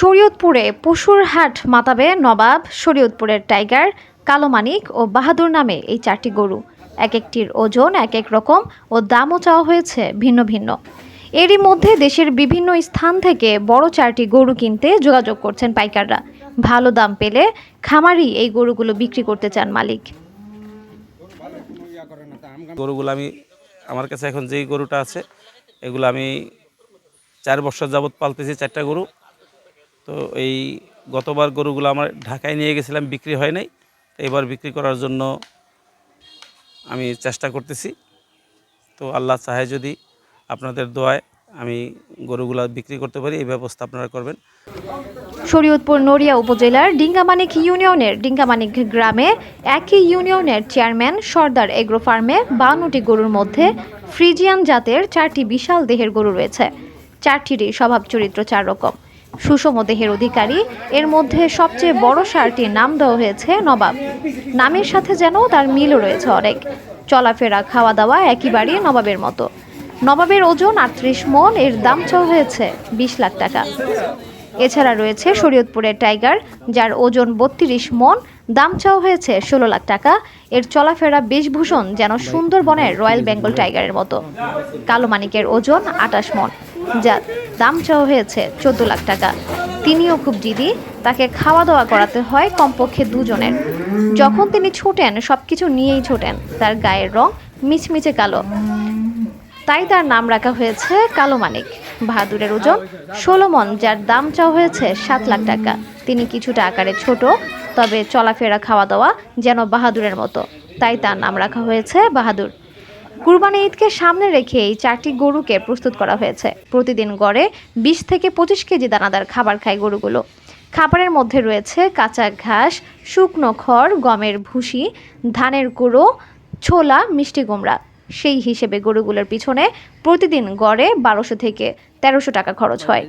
শরীয়তপুরে পশুর হাট মাতাবে নবাব শরীয়তপুরের টাইগার, কালো মানিক ও বাহাদুর নামে এই চারটি গরু। এক একটির ওজন এক এক রকম ও দামও চাওয়া হয়েছে ভিন্ন ভিন্ন। এরই মধ্যে দেশের বিভিন্ন স্থান থেকে বড় চারটি গরু কিনতে যোগাযোগ করছেন পাইকাররা। ভালো দাম পেলে খামারি এই গরুগুলো বিক্রি করতে চান মালিক। গরুগুলো আমি, আমার কাছে এখন যেই গরুটা আছে, এগুলো আমি চার বছর যাবত পালতেছি চারটা গরু। তো এই গতবার গরুগুলো আমার ঢাকায় নিয়ে গেছিলাম, বিক্রি হয় নাই। এবার বিক্রি করার জন্য আমি চেষ্টা করতেছি। তো আল্লাহ চাহে যদি আপনাদের দোয়ায় আমি গরুগুলা বিক্রি করতে পারি, এই ব্যবস্থা আপনারা করবেন। শরীয়তপুর নড়িয়া উপজেলার ডিঙ্গামানিক ইউনিয়নের ডিঙ্গামানিক গ্রামে একই ইউনিয়নের চেয়ারম্যান সর্দার এগ্রো ফার্মে বাউন্নটি গরুর মধ্যে ফ্রিজিয়ান জাতের চারটি বিশাল দেহের গরু রয়েছে। চারটিরই স্বভাব চরিত্র চার রকম। সুষম দেহের অধিকারী। এর মধ্যে সবচেয়ে বড় সারটির নাম দেওয়া হয়েছে নবাব। নামের সাথে যেন তার মিলও রয়েছে অনেক। চলাফেরা খাওয়া দাওয়া একইবারই নবাবের মতো। নবাবের ওজন আটত্রিশ মন, এর দাম চাওয়া হয়েছে বিশ লাখ টাকা। এছাড়া রয়েছে শরীয়তপুরের টাইগার, যার ওজন বত্রিশ মন, দাম চাওয়া হয়েছে ষোলো লাখ টাকা। এর চলাফেরা বেশভূষণ যেন সুন্দরবনের রয়্যাল বেঙ্গল টাইগারের মতো। কালো মানিকের ওজন আটাশ মন। যার দাম চাওয়া হয়েছে চোদ্দ লাখ টাকা। তিনিও খুব জিদি, তাকে খাওয়া দাওয়া করাতে হয় কমপক্ষে দুজনের। যখন তিনি ছোটেন, সবকিছু নিয়েই ছোটেন। তার গায়ের রং মিচমিচে কালো। তাই তার নাম রাখা হয়েছে কালো মানিক। বাহাদুরের ওজন ষোলো মন, যার দাম চাওয়া হয়েছে সাত লাখ টাকা। তিনি কিছুটা আকারে ছোট, তবে চলাফেরা খাওয়া দাওয়া যেন বাহাদুরের মতো। তাই তার নাম রাখা হয়েছে বাহাদুর। কুরবানি ঈদকে সামনে রেখে এই চারটি গরুকে প্রস্তুত করা হয়েছে। প্রতিদিন গড়ে বিশ থেকে পঁচিশ কেজি দানাদার খাবার খায় গরুগুলো। খাবারের মধ্যে রয়েছে কাঁচা ঘাস, শুকনো খড়, গমের ভুসি, ধানের কুড়ো ছোলা, মিষ্টি কুমড়া। সেই হিসেবে গরুগুলোর পিছনে প্রতিদিন গড়ে বারোশো থেকে তেরোশো টাকা খরচ হয়।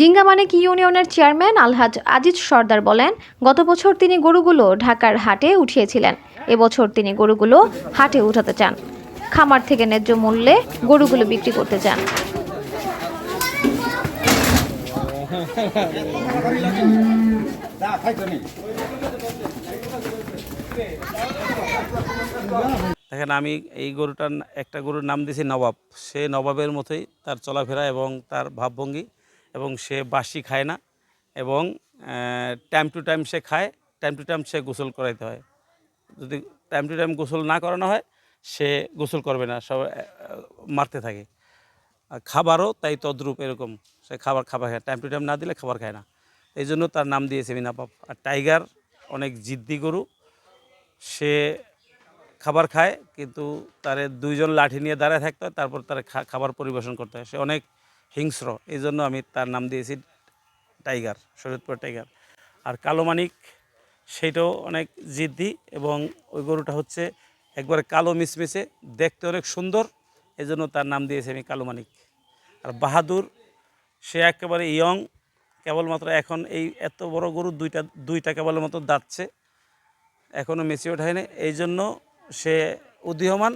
ডিঙ্গামানিক ইউনিয়নের চেয়ারম্যান? আলহাজ আজিজ সর্দার বলেন, গত বছর তিনি গরুগুলো ঢাকার হাটে উঠিয়েছিলেন। এবছর তিনি গরুগুলো হাটে উঠাতে চান। খামার থেকে ন্যায্য মূল্যে গরুগুলো বিক্রি করতে চান। দেখেন, আমি এই গরুটার, একটা গরুর নাম দিয়েছি নবাব। সে নবাবের মতোই তার চলাফেরা এবং তার ভাবভঙ্গি। এবং সে বাসি খায় না এবং টাইম টু টাইম সে খায় টাইম টু টাইম সে গোসল করাইতে হয়। যদি টাইম টু টাইম গোসল না করানো হয়, সে গোসল করবে না, সব মারতে থাকে। খাবারও তাই তদ্রূপ এরকম, সে খাবার খাবার খায় টাইম টু টাইম না দিলে খাবার খায় না। এই জন্য তার নাম দিয়েছে মিনাপাপ আর টাইগার অনেক জিদ্দি গরু, সে খাবার খায়, কিন্তু তারে দুইজন লাঠি নিয়ে দাঁড়ায় থাকতে হয়, তারপর তার খাবার পরিবেশন করতে হয়। সে অনেক হিংস্র এই জন্য আমি তার নাম দিয়েছি টাইগার শরীয়তপুর টাইগার। আর কালো মানিক, সেইটাও অনেক জিদ্দি এবং ওই গরুটা হচ্ছে একবারে কালো মিশমিশে দেখতে অনেক সুন্দর এই জন্য তার নাম দিয়েছি আমি কালো মানিক। আর বাহাদুর, সে একেবারে ইয়ং কেবলমাত্র এখন এই এত বড় গরু দুইটা দুইটা কেবলমাত্র মতো দাঁতছে এখনও মেসি ওঠায়নি এই জন্য সে উদীয়মান।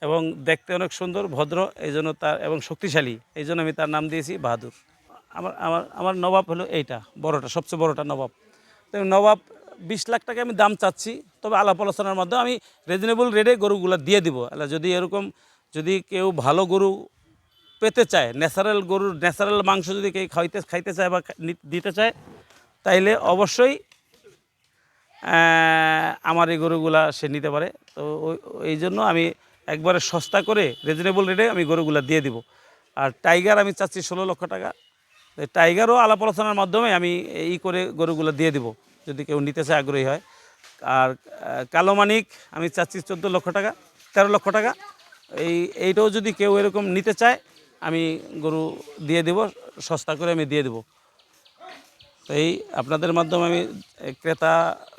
এবং দেখতে অনেক সুন্দর, ভদ্র এই জন্য তার, এবং শক্তিশালী। এই জন্য আমি তার নাম দিয়েছি বাহাদুর। আমার আমার আমার নবাব হলো এইটা, বড়টা, সবচেয়ে বড়টা নবাব। তো নবাব, বিশ লাখ টাকা আমি দাম চাচ্ছি, তবে আলাপ আলোচনার মাধ্যমে আমি রিজনেবল রেটে গরুগুলো দিয়ে দিব। যদি এরকম, যদি কেউ ভালো গরু পেতে চায় ন্যাচারাল গরুর ন্যাচারাল মাংস যদি কেউ খাইতে খাইতে চায় বা দিতে চায়, তাইলে অবশ্যই আমার এই গরুগুলা সে নিতে পারে। তো ওই- জন্য আমি একবারে সস্তা করে রিজনেবল রেটে আমি গরুগুলা দিয়ে দিব। আর টাইগার আমি চাচ্ছি ষোলো লক্ষ টাকা। টাইগারও আলাপ আলোচনার মাধ্যমে আমি এই করে গরুগুলো দিয়ে দিব, যদি কেউ নিতে চায়, আগ্রহী হয়। আর কালো মানিক আমি চাচ্ছি চোদ্দ লক্ষ টাকা, তেরো লক্ষ টাকা। এই, এইটাও যদি কেউ এরকম নিতে চায়, আমি গরু দিয়ে দেব, সস্তা করে আমি দিয়ে দেবো। তো এই আপনাদের মাধ্যমে আমি ক্রেতা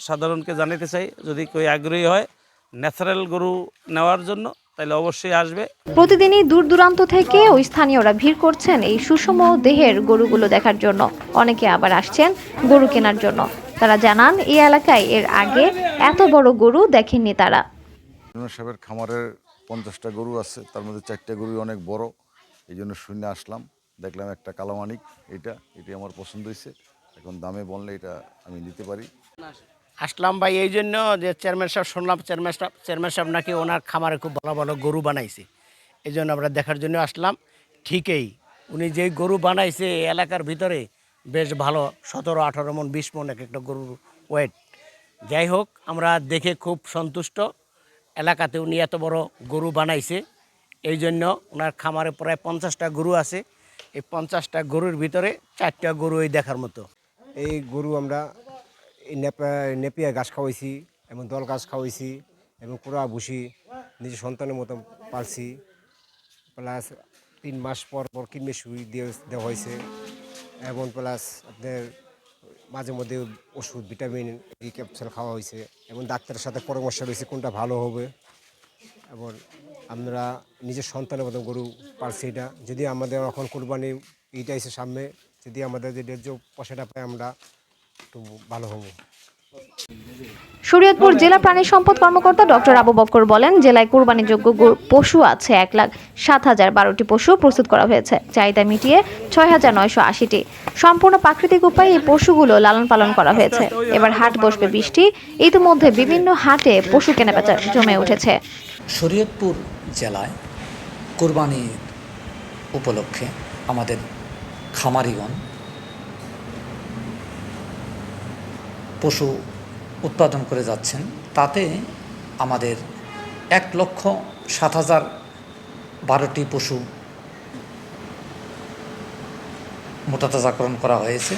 সাধারণকে জানাতে চাই, যদি কেউ আগ্রহী হয় ন্যাচারাল গরু নেওয়ার জন্য তাহলে অবশ্যই আসবে। প্রতিদিনই দূর দূরান্ত থেকে ওই স্থানীয়রা ভিড় করছেন এই সুষম দেহের গরুগুলো দেখার জন্য। অনেকে আবার আসছেন গরু কেনার জন্য। তারা জানান এই এলাকায় এর আগে এত বড় গরু দেখেননি তারা। সাহেবের খামারের পঞ্চাশটা গরু আছে তার মধ্যে চারটে গরু অনেক বড়। এই জন্য শূন্য আসলাম দেখলাম একটা কালামানিক এটা এটি আমার পছন্দ হয়েছে। এখন দামে বললে এটা আমি নিতে পারি। আসলাম ভাই, এই জন্য যে চেয়ারম্যান সাহেব শুনলাম চেয়ারম্যান সাহেব চেয়ারম্যান সাহেব নাকি ওনার খামারে খুব ভালো ভালো গরু বানাইছে। এই জন্য আমরা দেখার জন্য আসলাম। ঠিকই, উনি যেই গরু বানাইছে এলাকার ভিতরে বেশ ভালো, সতেরো, আঠারো মন, বিশ মন এক একটা গরুর ওয়েট যাই হোক, আমরা দেখে খুব সন্তুষ্ট, এলাকাতে উনি এত বড় গরু বানাইছে। এই জন্য ওনার খামারে প্রায় পঞ্চাশটা গরু আছে। এই পঞ্চাশটা গরুর ভিতরে চারটা গরু এই দেখার মতো। এই গরু আমরা নেপিয়া ঘাস খাওয়াইছি, এবং দল ঘাস খাওয়াইছি, এবং পুরা ভুসি নিজের সন্তানের মতো পালছি। প্লাস তিন মাস পর পর কিনবে সুই দিয়ে দেওয়া হয়েছে, এবং প্লাস আপনার মাঝে মধ্যে ওষুধ, ভিটামিন এই ক্যাপসুল খাওয়া হয়েছে, এবং ডাক্তারের সাথে পরামর্শ রয়েছে কোনটা ভালো হবে। এবং আমরা নিজের সন্তানের মতো গরু পারছি এটা। যদি আমাদের এখন কোরবানি এইটা এসে সামনে, যদি আমাদের যে ন্যায্য পয়সাটা পাই আমরা একটু ভালো হব। শরীয়তপুর জেলা প্রাণী সম্পদ কর্মকর্তা ডক্টর আবু বক্কর বলেন জেলায় কোরবানিযোগ্য পশু আছে এক লাখ সাত হাজার বারোটি পশু প্রস্তুত করা হয়েছে। চাহিদা মিটিয়ে ছয় হাজার নয়শো আশিটি। সম্পূর্ণ প্রাকৃতিক উপায়ে এই পশুগুলো লালন পালন করা হয়েছে। এবার হাট বসবে বৃষ্টি। ইতিমধ্যে বিভিন্ন হাটে পশু কেনাবেচা জমে উঠেছে। শরীয়তপুর জেলায় কোরবানির উপলক্ষে আমাদের খামারিগণ পশু উৎপাদন করে যাচ্ছেন, তাতে আমাদের এক লক্ষ সাত হাজার বারোটি পশু মোটাতাজাকরণ করা হয়েছে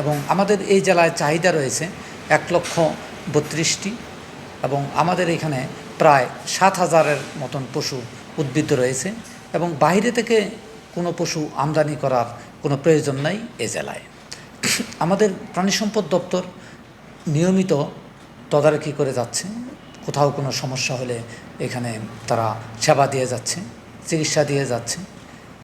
এবং আমাদের এই জেলায় চাহিদা রয়েছে এক লক্ষ বত্রিশটি এবং আমাদের এখানে প্রায় সাত হাজারের মতন পশু উদ্ভিদ রয়েছে এবং বাইরে থেকে কোনো পশু আমদানি করার কোনো প্রয়োজন নাই এ জেলায়। আমাদের প্রাণী সম্পদ দপ্তর নিয়মিত তদারকি করে যাচ্ছে। কোথাও কোনো সমস্যা হলে এখানে তারা সেবা দিয়ে যাচ্ছে, চিকিৎসা দিয়ে যাচ্ছে।